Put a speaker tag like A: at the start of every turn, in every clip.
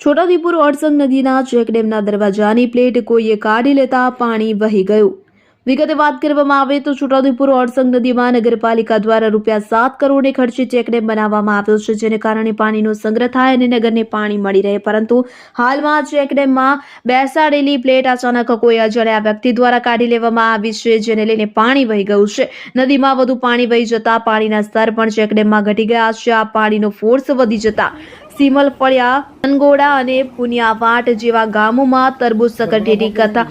A: છોટાઉદેપુર ઓડસંગ નદીના ચેકડેમના દરવાજાની પ્લેટ કોઈએ કાઢી લેતા પાણી વહી ગયું. વિગતે વાત કરવામાં આવે તો છોટાઉદેપુર ઓડસંગ નદીમાં નગરપાલિકા દ્વારા રૂપિયા સાત કરોડને ખર્ચે ચેકડેમ બનાવવામાં આવ્યો છે, જેને કારણે પાણીનો સંગ્રહ થાય અને નગરને પાણી મળી રહે. પરંતુ હાલમાં ચેકડેમમાં બેસાડેલી પ્લેટ અચાનક કોઈ અજાણ્યા વ્યક્તિ દ્વારા કાઢી લેવામાં આવી છે, જેને લઈને પાણી વહી ગયું છે. નદીમાં વધુ પાણી વહી જતા પાણીના સ્તર પણ ચેકડેમમાં ઘટી ગયા છે. આ પાણીનો ફોર્સ વધી જતા સિમલ ફળિયા અનગોડા અને પુનિયાવાટ જેવા ગામોમાં તરબૂચ સકટેટી કરતા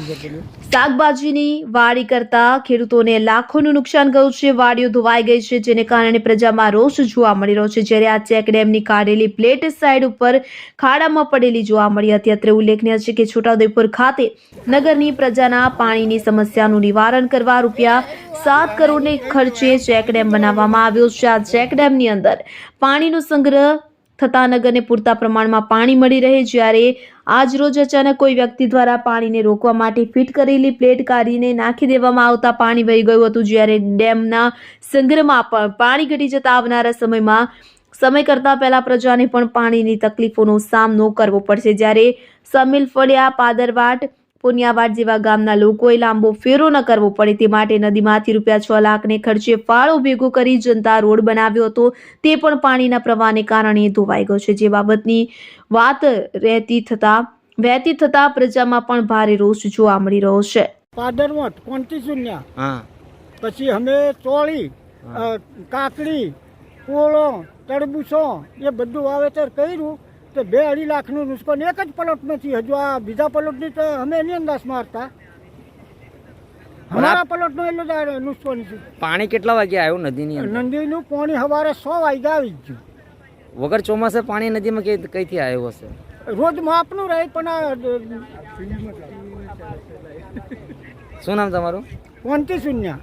A: શાકભાજીની વાડી કરતા ખેડૂતોને લાખોનું નુકસાન ગયું છે. વાડીઓ ધોવાઈ ગઈ છે, જેને કારણે પ્રજામાં રોષ જોવા મળી રહ્યો છે. જ્યારે આ ચેક ડેમની કાઢેલી પ્લેટ સાઇડ ઉપર ખાડામાં પડેલી જોવા મળી હતી. અત્રે ઉલ્લેખનીય છે કે છોટાઉદેપુર ખાતે નગરની પ્રજાના પાણીની સમસ્યાનું નિવારણ કરવા રૂપિયા સાત કરોડને ખર્ચે ચેકડેમ બનાવવામાં આવ્યો છે. આ ચેકડેમની અંદર પાણીનો સંગ્રહ થતા નગરને પૂરતા પ્રમાણમાં પાણી મળી રહે જ્યારે આજ રોજ અચાનક કોઈ વ્યક્તિ દ્વારા પાણીને રોકવા માટે ફિટ કરેલી પ્લેટ કાઢીને નાખી દેવામાં આવતા પાણી વહી ગયું હતું, જ્યારે ડેમના સંગ્રહમાં પણ પાણી ઘટી જતા આવનારા સમયમાં, સમય કરતાં પહેલાં પ્રજાને પણ પાણીની તકલીફોનો સામનો કરવો પડશે. જ્યારે સમીલ ફળિયા, પાદરવાટ પુનિયાવાડ જેવા ગામના લોકોએ લાંબો ફેરો ન કરવો પડે. તે માટે નદીમાંથી રૂપિયા છ લાખને ખર્ચે ફાળો ભેગો કરી જનતા રોડ બનાવ્યો હતો. તે પણ પાણીના પ્રવાહને કારણે ધોવાઈ ગયો છે. જે બાબતની વાત રહેતી થતા વહેતી થતા પ્રજામાં પણ ભારે રોષ જોવા મળી રહ્યો છે.
B: પાદરવટ કોંતી શૂન્ય?
C: હા.
B: પછી અમે ચોળી કાકડી કોળો તરબૂચો એ બધું વાવેતર કર્યું. તો બે અઢી લાખનું નુકસાન એક જ પલોટમાંથી. હજુ આ બીજા પલોટની તો અમે એની અંદાજ મારતા. અમારા પલોટનો એટલું જ નુકસાન છે
C: પાણી કેટલા વાગે આવ્યું નદીની
B: નંદીનું પાણી સવારે સો વાગે આવી ગયું.
C: વગર ચોમાસે પાણી નદીમાં કઈ કઈથી આવ્યું હશે?
B: રોજ માપનું રહે પણ આ
C: શું નામ તમારું?
B: કોંતી શૂન્ય.